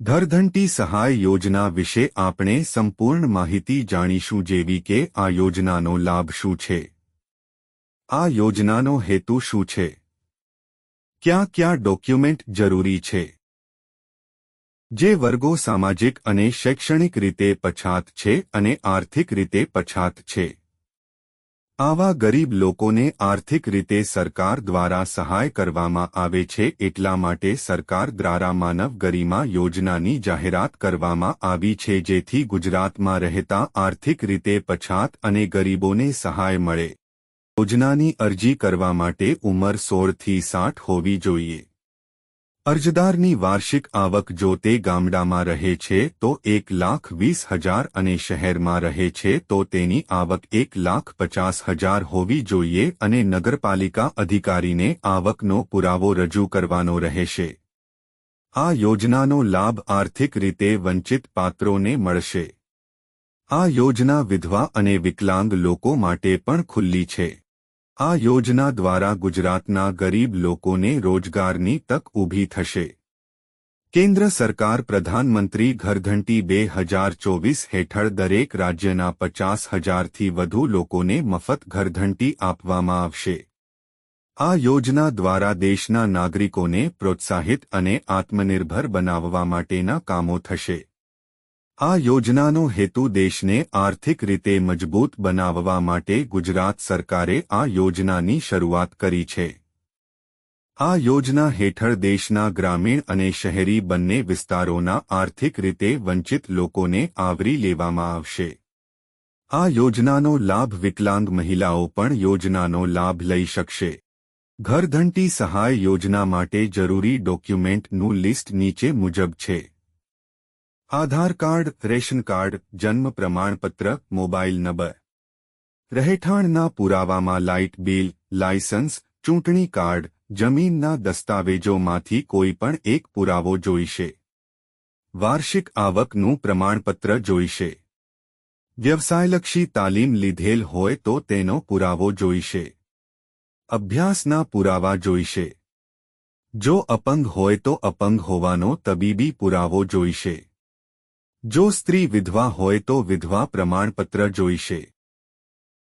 ઘરઘંટી સહાય યોજના વિશે આપણે સંપૂર્ણ માહિતી જાણીશું જેવી કે આ યોજનાનો લાભ શું છે? આ યોજનાનો હેતુ શું છે? ક્યાં ક્યાં ડોક્યુમેન્ટ જરૂરી છે? જે વર્ગો સામાજિક અને શૈક્ષણિક રીતે પછાત છે અને આર્થિક રીતે પછાત છે. આવા ગરીબ લોકોને આર્થિક રીતે સરકાર દ્વારા સહાય કરવામાં આવે છે એટલા માટે સરકાર દ્વારા માનવ ગરિમા યોજનાની જાહેરાત કરવામાં આવી છે જેથી ગુજરાતમાં રહેતા આર્થિક રીતે પછાત અને ગરીબોને સહાય મળે. યોજનાની અરજી કરવા માટે ઉંમર સોળથી સાઠ હોવી જોઈએ. અરજદારની વાર્ષિક આવક જો તે ગામડામાં રહે છે, તો એક લાખ વીસ હજાર અને શહેરમાં રહે છે, તો તેની આવક એક લાખ પચાસ હજાર હોવી જોઈએ અને નગરપાલિકા અધિકારીને આવકનો પુરાવો રજૂ કરવાનો રહેશે. આ યોજનાનો લાભ આર્થિક રીતે વંચિત પાત્રોને મળશે. આ યોજના વિધવા અને વિકલાંગ લોકો માટે પણ ખુલ્લી છે. આ યોજના દ્વારા ગુજરાતના ગરીબ લોકોને રોજગારની તક ઊભી થશે. કેન્દ્ર સરકાર પ્રધાનમંત્રી ઘરઘંટી બે હજાર ચોવીસ હેઠળ દરેક રાજ્યના પચાસ હજારથી વધુ લોકોને મફત ઘરઘંટી આપવામાં આવશે. આ યોજના દ્વારા દેશના નાગરિકોને પ્રોત્સાહિત અને આત્મનિર્ભર બનાવવા માટેના કામો થશે. આ યોજનાનો હેતુ દેશને આર્થિક રીતે મજબૂત બનાવવા માટે ગુજરાત સરકારે આ યોજનાની શરૂઆત કરી છે. આ યોજના હેઠળ દેશના ગ્રામીણ અને શહેરી બંને વિસ્તારોના આર્થિક રીતે વંચિત લોકોને આવરી લેવામાં આવશે. આ યોજનાનો લાભ વિકલાંગ મહિલાઓ પણ યોજનાનો લાભ લઈ શકશે. ઘરધંટી સહાય યોજના માટે જરૂરી ડોક્યુમેન્ટનું લિસ્ટ નીચે મુજબ છે. આધાર કાર્ડ, રેશન કાર્ડ, જન્મ પ્રમાણપત્ર, મોબાઈલ નંબર. રહેઠાણના પુરાવામાં લાઇટ બિલ લાયસન્સ ચૂંટણી કાર્ડ, જમીનના દસ્તાવેજોમાંથી કોઈ પણ એક પુરાવો જોઈશે. વાર્ષિક આવકનું પ્રમાણપત્ર જોઈશે. વ્યવસાયલક્ષી તાલીમ લીધેલ હોય તો તેનો પુરાવો જોઈશે. અભ્યાસના પુરાવા જોઈશે. જો અપંગ હોય તો અપંગ હોવાનો તબીબી પુરાવો જોઈશે. જો સ્ત્રી વિધવા હોય તો વિધવા પ્રમાણપત્ર જોઈશે.